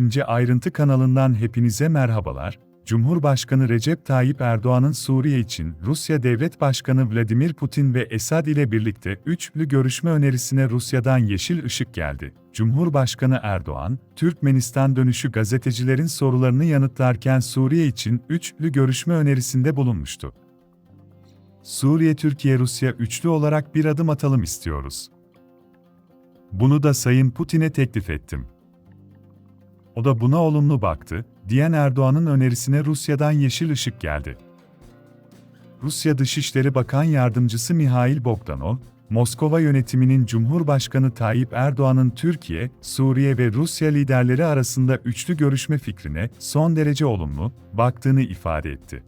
İnce Ayrıntı kanalından hepinize merhabalar. Cumhurbaşkanı Recep Tayyip Erdoğan'ın Suriye için Rusya Devlet Başkanı Vladimir Putin ve Esad ile birlikte üçlü görüşme önerisine Rusya'dan yeşil ışık geldi. Cumhurbaşkanı Erdoğan, Türkmenistan dönüşü gazetecilerin sorularını yanıtlarken Suriye için üçlü görüşme önerisinde bulunmuştu. Suriye, Türkiye, Rusya üçlü olarak bir adım atalım istiyoruz. Bunu da Sayın Putin'e teklif ettim. O da buna olumlu baktı, diyen Erdoğan'ın önerisine Rusya'dan yeşil ışık geldi. Rusya Dışişleri Bakan Yardımcısı Mihail Bogdanov, Moskova yönetiminin Cumhurbaşkanı Tayyip Erdoğan'ın Türkiye, Suriye ve Rusya liderleri arasında üçlü görüşme fikrine son derece olumlu baktığını ifade etti.